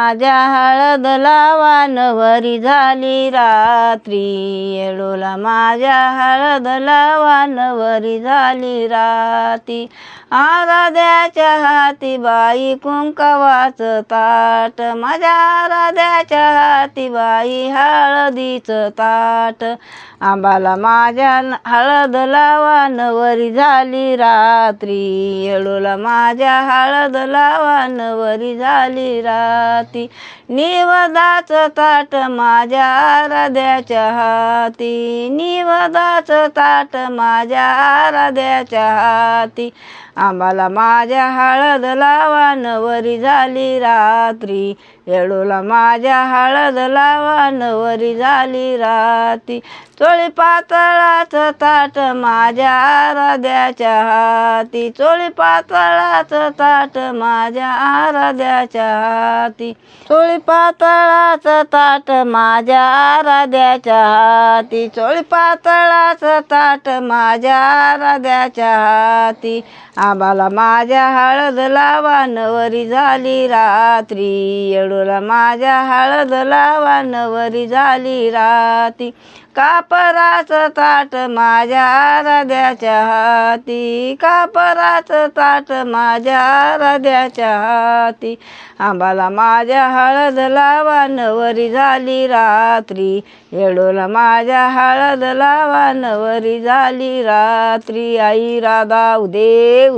माझ्या हळद लावा नवरी झाली रात्री. येडोला माझ्या हळद लावा नवरी झाली राती. आराध्याच्या हाती बाई कुंकवाचं ताट. माझ्या आराध्याच्या हाती बाई हळदीचं ताट. आंबाला माझ्या हळद लावा नवरी झाली रात्री. येडोला माझ्या हळद लावा नवरी झाली हाती. निवदाचं ताट माझ्या आराध्याच्या हाती. निवदाचं ताट माझ्या आराध्याच्या हाती. आंबाला माझ्या हळद लावा नवरी झाली रात्री. येडूला माझ्या हळद लावा नवरी झाली राती चोळी पातळाचं ताट माझ्या आराध्याच्या हाती. चोळी पातळाचं ताट माझ्या आराध्याच्या हाती. चोळी पातळाचं ताट माझ्या आराध्याच्या हाती. चोळी पातळाचं ताट माझ्या आराध्याच्या हाती. आंबाला माझ्या हळद लावा नवरी झाली रात्री. येडूला माझ्या हळद लावा नवरी झाली राती कापराचं ताट माझ्या आराध्याच्या हाती. कापराचं ताट माझ्या आराध्याच्या हाती. आंबाला माझ्या माझ्या हळद लावा नवरी झाली रात्री. येडोला माझ्या हळद लावा नवरी झाली रात्री. आई राधा उदे.